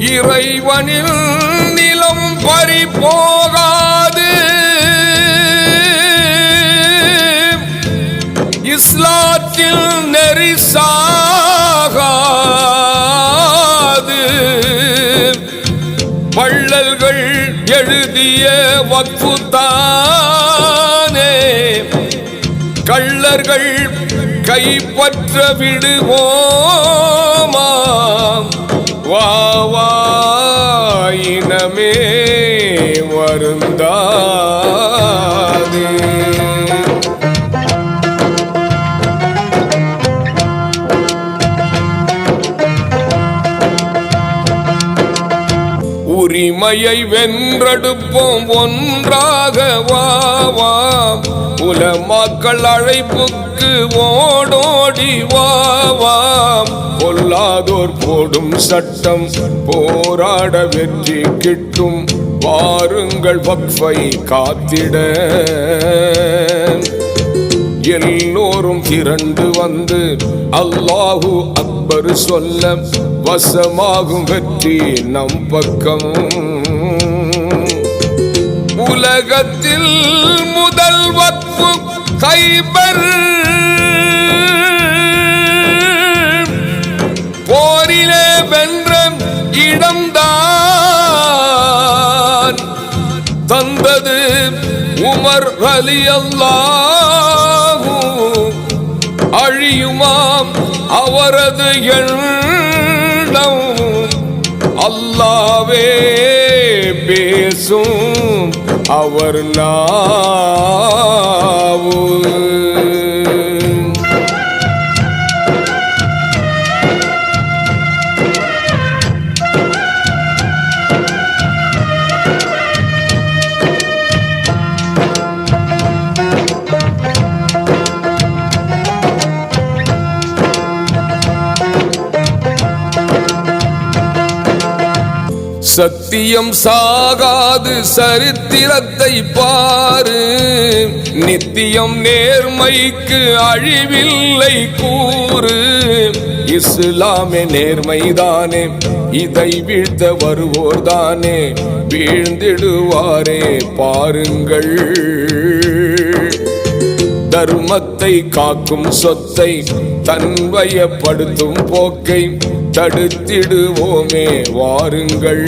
இறைவனில் நிலம் பறி போகாது. இஸ்லாத்தில் நெரிசாகாது வள்ளல்கள் எழுதிய வக்ஃபு கள்ளர்கள் கைப்பற்ற விடுவோம். உரிமையை வென்றெடுப்போம் ஒன்றாக வாவாம் உலமாக்கள் அழைப்புக்கு ஓடோடி வாவாம் பொல்லாதோர் போடும் சட்டம் போராட வெற்றி கிட்டும். வாருங்கள் வக்ஃபை காத்திட. எல்லோரும் திரண்டு வந்து அல்லாஹு அக்பர் சொல்ல வசமாகும் வெற்றி நம் பக்கம். உலகத்தில் முதல் வப்பு கைபர். போரிலே வென்ற இடம்தான் தந்தது உமர் அலி அல்லாஹு. அழியுமாம் அவரது எண்ணம். அல்லாவே பேசும் அவர் நாவு. சத்தியம் சாகாது சரித்திரத்தை பாரு. நித்தியம் நேர்மைக்கு அழிவில்லை கூறு. இஸ்லாமே நேர்மைதானே இதை வீழ்த்த வருவோர்தானே வீழ்ந்திடுவாரே பாருங்கள். தர்மத்தை காக்கும் சொத்தை தன்வயப்படுத்தும் போக்கை தடுத்திடுவோமே வாருங்கள்.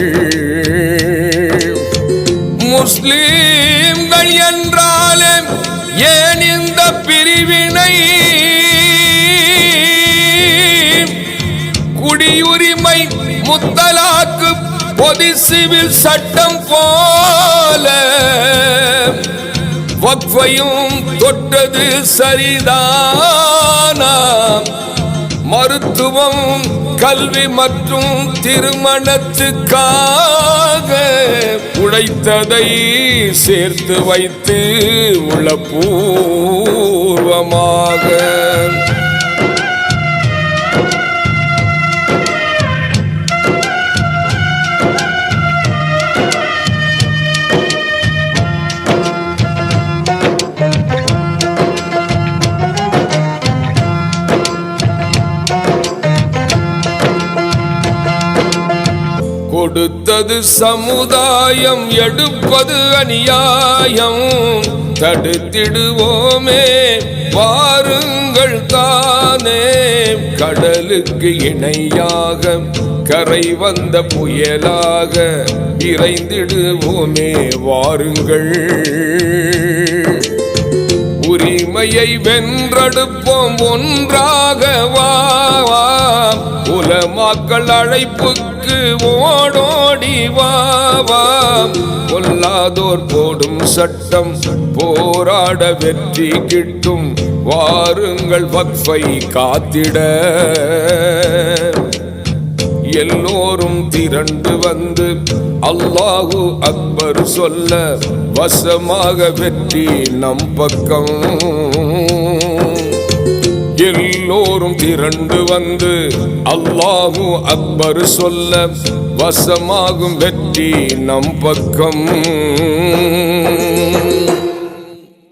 முஸ்லீம்கள் என்றாலே ஏன் இந்த பிரிவினை? குடியுரிமை முத்தலாக்கு பொது சிவில் சட்டம் போல வக்வையும் தொட்டது சரிதானா? மருத்துவம் கல்வி மற்றும் திருமணத்துக்காக உழைத்ததை சேர்த்து வைத்து உளப்பூர்வமாக கொடுத்தது சமுதாயம் எடுப்பது அநியாயம். தடுத்திடுவோமே வாருங்கள் தானே. கடலுக்கு இணையாக கரை வந்த புயலாக விரைந்திடுவோமே வாருங்கள். உரிமையை வென்றெடுப்போம் ஒன்றாக வா வா. உலமாக்கள் அழைப்புக்கு ஓடோடி வா வா. பொல்லாதோர் போடும் சட்டம் போராட வெற்றி கிட்டும். வாருங்கள் வக்ஃபை காத்திட. எல்லோரும் திரண்டு வந்து அல்லாஹு அக்பர் சொல்ல வசமாக வெற்றி நம் பக்கம். எல்லோரும் திரண்டு வந்து அல்லாஹு அக்பர் சொல்ல வசமாகும் வெற்றி நம் பக்கம்.